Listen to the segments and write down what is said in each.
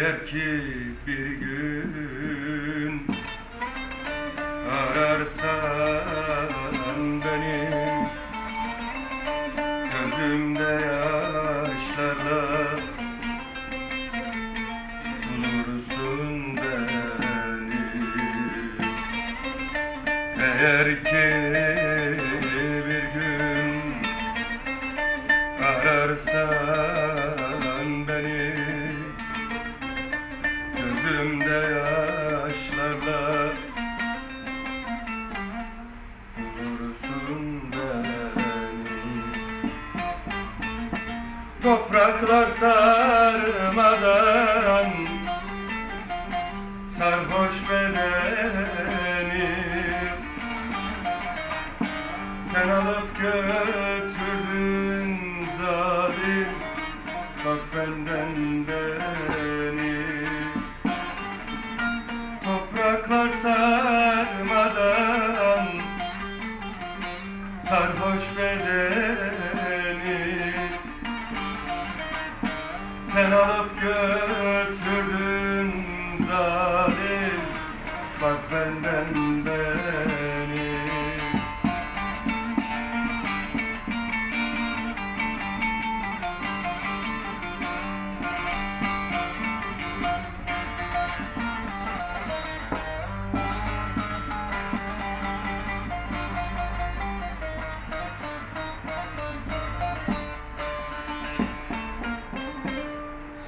Eğer ki bir gün ararsan beni Gözümde yaşlarla bulursun beni. Eğer ki Gözümde yaşlarla bulursun beni Topraklar sarmadan sarhoş bedeni Sen alıp götürdün Sarhoş bedeni Sen alıp götürdün zalim. Bak benden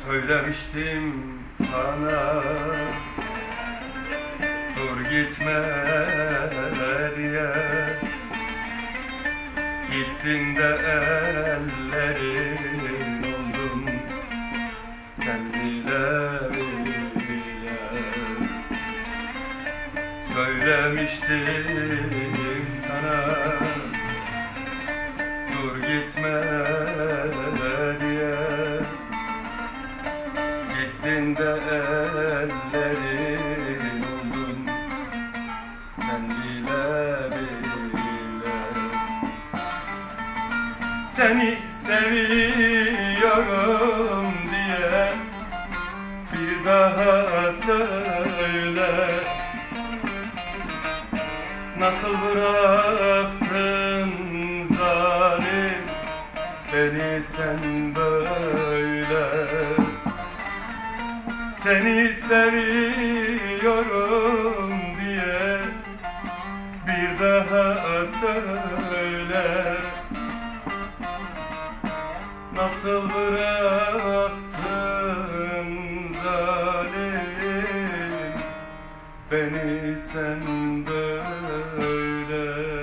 Söylemiştim sana. Dur gitme diye. Gittin de ellerin oldun. Sen bile bile. Söylemiştim sana. Dur gitme Gittin de ellerin oldun. Sen bile bile. Seni seviyorum diye Bir daha söyle. Nasıl bıraktın zalim Beni sen böyle seni seviyorum diye bir daha söyle. Nasıl bıraktın zalim beni sen böyle